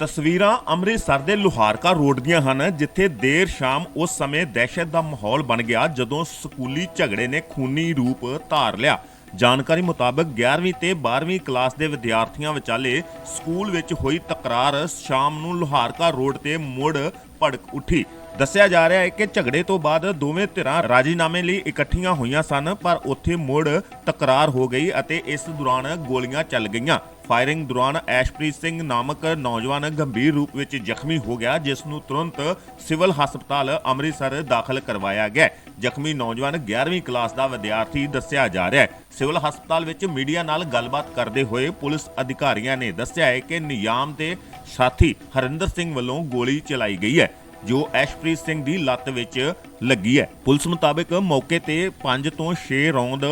ਤਸਵੀਰਾਂ ਅੰਮ੍ਰਿਤਸਰ ਦੇ ਲੋਹਾਰਕਾ ਰੋਡ ਦੀਆਂ ਹਨ, ਜਿੱਥੇ ਦੇਰ ਸ਼ਾਮ ਉਸ ਸਮੇਂ ਦਹਿਸ਼ਤ ਦਾ ਮਾਹੌਲ ਬਣ ਗਿਆ, ਜਦੋਂ ਸਕੂਲੀ ਝਗੜੇ ਨੇ ਖੂਨੀ ਰੂਪ ਧਾਰ ਲਿਆ। ਜਾਣਕਾਰੀ ਮੁਤਾਬਕ 11ਵੀਂ ਤੇ 12ਵੀਂ ਕਲਾਸ ਦੇ ਵਿਦਿਆਰਥੀਆਂ ਵਿਚਾਲੇ ਸਕੂਲ ਵਿੱਚ ਹੋਈ ਤਕਰਾਰ। ਸ਼ਾਮ ਨੂੰ ਲੋਹਾਰਕਾ ਰੋਡ ਤੇ ਮੁੜ ਭੜਕ ਉੱਠੀ। ਦੱਸਿਆ ਜਾ ਰਿਹਾ ਹੈ ਕਿ ਝਗੜੇ ਤੋਂ ਬਾਅਦ ਦੋਵੇਂ ਧਿਰਾਂ ਰਾਜੀਨਾਮੇ ਲਈ ਇਕੱਠੀਆਂ ਹੋਈਆਂ ਸਨ, ਪਰ ਉੱਥੇ ਮੁੜ ਤਕਰਾਰ ਹੋ ਗਈ ਅਤੇ ਇਸ ਦੌਰਾਨ ਗੋਲੀਆਂ ਚੱਲ ਗਈਆਂ। ਫਾਇਰਿੰਗ ਦੌਰਾਨ ਐਸ਼ਪ੍ਰੀਤ ਸਿੰਘ ਨਾਮਕ ਨੌਜਵਾਨ ਗੰਭੀਰ ਰੂਪ ਵਿੱਚ ਜ਼ਖਮੀ ਹੋ ਗਿਆ, ਜਿਸ ਨੂੰ ਤੁਰੰਤ ਸਿਵਲ ਹਸਪਤਾਲ ਅੰਮ੍ਰਿਤਸਰ ਦਾਖਲ ਕਰਵਾਇਆ ਗਿਆ ਜ਼ਖਮੀ ਨੌਜਵਾਨ 11ਵੀਂ ਕਲਾਸ ਦਾ ਵਿਦਿਆਰਥੀ ਦੱਸਿਆ ਜਾ ਰਿਹਾ ਹੈ। ਸਿਵਲ ਹਸਪਤਾਲ ਵਿੱਚ ਮੀਡੀਆ ਨਾਲ ਗੱਲਬਾਤ ਕਰਦੇ ਹੋਏ ਪੁਲਿਸ ਅਧਿਕਾਰੀਆਂ ਨੇ ਦੱਸਿਆ ਹੈ ਕਿ ਨਿਯਾਮ ਦੇ ਸਾਥੀ ਹਰਿੰਦਰ ਸਿੰਘ ਵੱਲੋਂ ਗੋਲੀ ਚਲਾਈ ਗਈ ਹੈ। ਜੋ ਐਸ਼ਪ੍ਰੀਤ ਸਿੰਘ ਦੀ ਲੱਤ ਵਿੱਚ ਲੱਗੀ ਹੈ। ਪੁਲਿਸ ਮੁਤਾਬਕ ਮੌਕੇ ਤੇ 5 ਤੋਂ 6 ਰੌਂਦ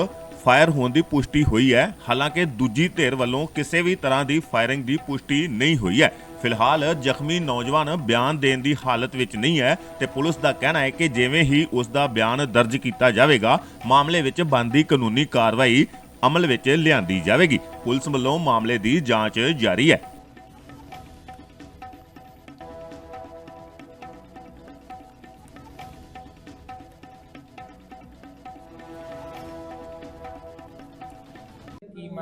ਫਾਇਰ ਹੋਣ ਦੀ ਪੁਸ਼ਟੀ ਹੋਈ ਹੈ। ਹਾਲਾਂਕਿ ਦੂਜੀ ਧਿਰ ਵੱਲੋਂ ਕਿਸੇ ਵੀ ਤਰ੍ਹਾਂ ਦੀ ਫਾਇਰਿੰਗ ਦੀ ਪੁਸ਼ਟੀ ਨਹੀਂ ਹੋਈ ਹੈ। ਫਿਲਹਾਲ ਜ਼ਖਮੀ ਨੌਜਵਾਨ ਬਿਆਨ ਦੇਣ ਦੀ ਹਾਲਤ ਵਿੱਚ ਨਹੀਂ ਹੈ ਤੇ ਪੁਲਿਸ ਦਾ ਕਹਿਣਾ ਹੈ ਕਿ ਜਿਵੇਂ ਹੀ ਉਸ ਦਾ ਬਿਆਨ ਦਰਜ ਕੀਤਾ ਜਾਵੇਗਾ, ਮਾਮਲੇ ਵਿੱਚ ਬਣਦੀ ਕਾਨੂੰਨੀ ਕਾਰਵਾਈ ਅਮਲ ਵਿੱਚ ਲਿਆਂਦੀ ਜਾਵੇਗੀ। ਪੁਲਿਸ ਵੱਲੋਂ ਮਾਮਲੇ ਦੀ ਜਾਂਚ ਜਾਰੀ ਹੈ।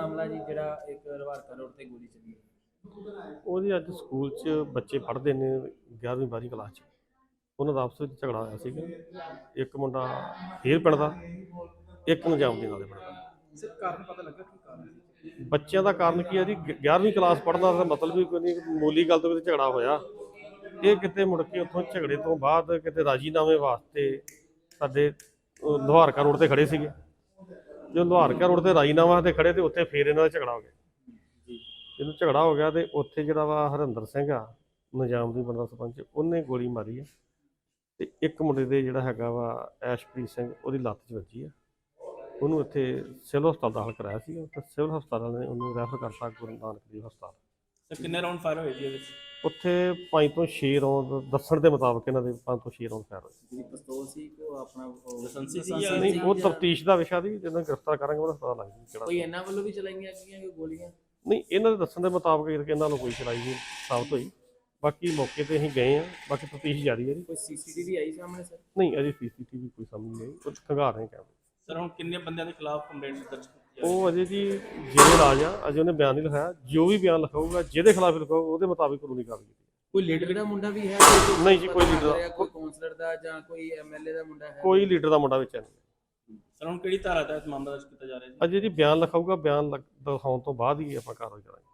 ਮਾਮਲਾ ਜੀ ਜਿਹੜਾ ਇੱਕ ਰਵਾਰਕਾ ਰੋਡ ਤੇ ਗੋਲੀ ਚੱਲੀ ਹੈ? ਉਹਦੀ ਅੱਜ ਸਕੂਲ 'ਚ ਬੱਚੇ ਪੜ੍ਹਦੇ ਨੇ 11ਵੀਂ 12ਵੀਂ ਕਲਾਸ 'ਚ। ਉਹਨਾਂ ਦਾ ਆਪਸ ਵਿੱਚ ਝਗੜਾ ਹੋਇਆ ਸੀਗਾ। ਇੱਕ ਮੁੰਡਾ ਫੇਰ ਪਿੰਡ ਦਾ ਇੱਕ ਨਜਾਮ ਦੇ ਨਾਲ ਦੇ ਪਿੰਡ ਦਾ। ਸਿਰ ਕਾਰਨ ਪਤਾ ਲੱਗਾ ਕੀ ਕਾਰਨ ਸੀ? ਬੱਚਿਆਂ ਦਾ ਕਾਰਨ ਕੀ ਹੈ ਜੀ? 11ਵੀਂ ਕਲਾਸ ਪੜ੍ਹਦਾ ਦਾ ਮਤਲਬ ਵੀ ਕੋਈ ਨਹੀਂ ਮੂਲੀ ਗੱਲ ਤੋਂ ਕਿਤੇ ਝਗੜਾ ਹੋਇਆ। ਇਹ ਕਿਤੇ ਮੁੜ ਕੇ ਉੱਥੋਂ ਝਗੜੇ ਤੋਂ ਬਾਅਦ ਕਿਤੇ ਰਾਜੀਨਾਮੇ ਵਾਸਤੇ ਸਾਡੇ ਲੁਹਾਰਕਾ ਰੋਡ ਤੇ ਖੜੇ ਸੀਗੇ। ਜੋ ਲੁਹਾਰਕਾ ਰੋਡ ਤੇ ਰਾਜੀਨਾਮਾ ਤੇ ਖੜੇ ਤੇ ਉੱਥੇ ਫੇਰ ਇਹਨਾਂ ਦਾ ਝਗੜਾ ਹੋ ਗਿਆ। ਜਦੋਂ ਝਗੜਾ ਹੋ ਗਿਆ ਤੇ ਉੱਥੇ ਜਿਹੜਾ ਵਾ ਹਰਿੰਦਰ ਸਿੰਘ ਆ, ਨਿਜ਼ਾਮ ਦੀ ਬੰਦਾ ਸਰਪੰਚ, ਉਹਨੇ ਗੋਲੀ ਮਾਰੀ ਆ। ਤੇ ਇੱਕ ਮੁੰਡੇ ਦੇ ਜਿਹੜਾ ਹੈਗਾ ਵਾ, ਐਸ਼ਪ੍ਰੀਤ ਸਿੰਘ, ਉਹਦੀ ਲੱਤ 'ਚ ਵੱਜੀ ਆ। ਉਹਨੂੰ ਇੱਥੇ ਸਿਵਲ ਹਸਪਤਾਲ ਦਾਖਲ ਕਰਾਇਆ ਸੀ ਤੇ ਸਿਵਲ ਹਸਪਤਾਲ ਨੇ ਉਹਨੂੰ ਰੈਫਰ ਕਰਤਾ ਗੁਰੂ ਨਾਨਕ ਦੇਵ ਹਸਪਤਾਲ। ਸਰ ਕਿੰਨੇ ਰਾਉਂਡ ਫਾਇਰ ਹੋਏ ਜੀ ਇਹਦੇ ਵਿੱਚ? ਉੱਥੇ 5 ਤੋਂ 6 ਰੌਂਦ ਦੱਸਣ ਦੇ ਮੁਤਾਬਕ ਇਹਨਾਂ ਦੇ 5 ਤੋਂ 6 ਰੌਂਦ ਫਾਇਰ ਹੋਏ। ਜਿਹੜੀ ਪਿਸਤੌਲ ਸੀ ਉਹ ਆਪਣਾ ਲਾਇਸੈਂਸੀ ਸੀ ਜਾਂ- ਨਹੀਂ ਉਹ ਤਫਤੀਸ਼ ਦਾ ਵਿਸ਼ਾ ਦੀ ਜਦੋਂ ਗ੍ਰਿਫਤਾਰ ਕਰਾਂਗੇ ਉਹਦਾ ਪਤਾ ਲੱਗ ਜੂ ਕਿਹੜਾ ਕੋਈ ਇਹਨਾਂ ਵੱਲੋਂ ਵੀ ਚਲਾਈਆਂ ਗਈਆਂ ਕੋਈ ਗੋਲੀਆਂ? ਨਹੀਂ ਇਹਨਾਂ ਦੇ ਦੱਸਣ ਦੇ ਮੁਤਾਬਕ ਇਹ ਕਿ ਇਹਨਾਂ ਨੂੰ ਕੋਈ ਚਲਾਈ ਨਹੀਂ ਸਾਬਤ ਹੋਈ। ਬਾਕੀ ਮੌਕੇ ਤੇ ਅਸੀਂ ਗਏ ਆ ਬਾਕੀ ਤਫਤੀਸ਼ ਜਾਰੀ ਹੈ ਜੀ। ਕੋਈ ਸੀਸੀਟੀਵੀ ਆਈ ਸਾਹਮਣੇ ਸਰ? ਨਹੀਂ ਅਜੇ ਸੀਸੀਟੀਵੀ ਕੋਈ ਸਾਹਮਣੇ ਨਹੀਂ ਆਈ ਉਹ ਖੰਗਾਰ ਰਹੇ ਕੈਮਰੇ। ਸਰ ਹੁਣ ਕਿੰਨੇ ਬੰਦਿਆਂ ਦੇ ਖਿਲਾਫ ਕੰਪਲੇਂਟ ਦਰਜ ਉਹ ਅਜੇ ਜੀ ਜਿਹੜੇ ਰਾਜ ਆ ਅਜੇ ਉਹਨੇ ਬਿਆਨ ਨਹੀਂ ਲਿਖਾਇਆ। ਜੋ ਵੀ ਬਿਆਨ ਲਿਖਾਊਗਾ ਜਿਹਦੇ ਖਿਲਾਫ ਲਿਖਾਊਗਾ ਉਹਦੇ ਮੁਤਾਬਿਕ ਕਾਨੂੰਨੀ ਕਾਰਵਾਈ ਕੀਤੀ ਕੋਈ ਲੀਡਰ ਦਾ ਮੁੰਡਾ ਵੀ ਹੈ? ਨਹੀਂ ਜੀ, ਕੋਈ leader- ਰਿਹਾ, ਕੋਈ ਕਾਉਂਸਲਰ ਦਾ ਜਾਂ ਕੋਈ ਐਮਐਲਏ ਦਾ ਮੁੰਡਾ ਹੈ? ਕੋਈ ਲੀਡਰ ਦਾ ਮੁੰਡਾ ਵਿੱਚ ਹੈ ਨਹੀਂ। ਸਰ ਹੁਣ ਕਿਹੜੀ ਧਾਰਾ ਤਹਿਤ ਮਾਮਲਾ ਦਰਜ ਕੀਤਾ ਜਾ ਰਿਹਾ ਜੀ? ਅਜੇ ਜੀ ਬਿਆਨ ਲਿਖਾਊਗਾ ਬਿਆਨ ਦਿਖਾਉਣ ਤੋਂ ਬਾਅਦ ਹੀ ਆਪਾਂ ਕਾਰਵਾਈ ਕਰਾਂਗੇ। ਹੈ